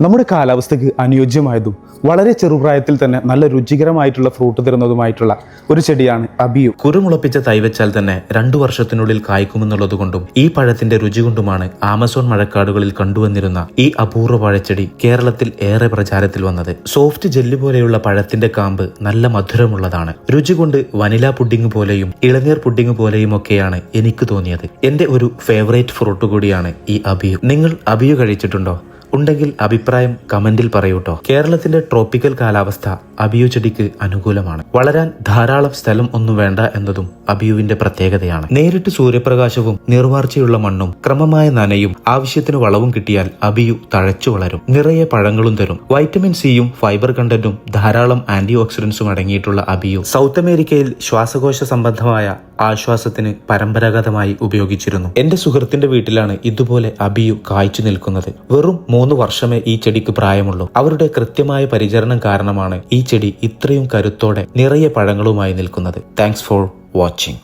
നമ്മുടെ കാലാവസ്ഥയ്ക്ക് അനുയോജ്യമായതും വളരെ ചെറുപ്രായത്തിൽ തന്നെ നല്ല രുചികരമായിട്ടുള്ള ഫ്രൂട്ട് തരുന്നതുമായിട്ടുള്ള ഒരു ചെടിയാണ് അബിയു. കുരുമുളപ്പിച്ച തൈ വെച്ചാൽ തന്നെ രണ്ടു വർഷത്തിനുള്ളിൽ കായ്ക്കുമെന്നുള്ളത് കൊണ്ടും ഈ പഴത്തിന്റെ രുചി കൊണ്ടുമാണ് ആമസോൺ മഴക്കാടുകളിൽ കണ്ടുവന്നിരുന്ന ഈ അപൂർവ പഴച്ചെടി കേരളത്തിൽ ഏറെ പ്രചാരത്തിൽ വന്നത്. സോഫ്റ്റ് ജെല്ലി പോലെയുള്ള പഴത്തിന്റെ കാമ്പ് നല്ല മധുരമുള്ളതാണ്. രുചി കൊണ്ട് വനില പുഡിംഗ് പോലെയും ഇളനീർ പുഡിംഗ് പോലെയും ഒക്കെയാണ് എനിക്ക് തോന്നിയത്. എന്റെ ഒരു ഫേവറേറ്റ് ഫ്രൂട്ട് കൂടിയാണ് ഈ അബിയു. നിങ്ങൾ അബിയു കഴിച്ചിട്ടുണ്ടോ? ഉണ്ടെങ്കിൽ അഭിപ്രായം കമന്റിൽ പറയൂട്ടോ. കേരളത്തിന്റെ ട്രോപ്പിക്കൽ കാലാവസ്ഥ അബിയു ചെടിക്ക് അനുകൂലമാണ്. വളരാൻ ധാരാളം സ്ഥലം ഒന്നും വേണ്ട എന്നതും അബിയുവിന്റെ പ്രത്യേകതയാണ്. നേരിട്ട് സൂര്യപ്രകാശവും നിർവാർച്ചയുള്ള മണ്ണും ക്രമമായ നനയും ആവശ്യത്തിന് വളവും കിട്ടിയാൽ അബിയു തഴച്ചു വളരും. നിറയെ പഴങ്ങളും തരും. വൈറ്റമിൻ സിയും ഫൈബർ കണ്ടന്റും ധാരാളം ആന്റി ഓക്സിഡൻസും അടങ്ങിയിട്ടുള്ള അബിയു സൗത്ത് അമേരിക്കയിൽ ശ്വാസകോശ സംബന്ധമായ ആശ്വാസത്തിന് പരമ്പരാഗതമായി ഉപയോഗിച്ചിരുന്നു. എന്റെ സുഹൃത്തിന്റെ വീട്ടിലാണ് ഇതുപോലെ അബിയു കായ്ച്ചു നിൽക്കുന്നത്. വെറും മൂന്ന് വർഷമേ ഈ ചെടിക്ക് പ്രായമുള്ളൂ. അവരുടെ കൃത്യമായ പരിചരണം കാരണമാണ് ഈ ചെടി ഇത്രയും കരുത്തോടെ നിറയെ പഴങ്ങളുമായി നിൽക്കുന്നത്. Thanks for watching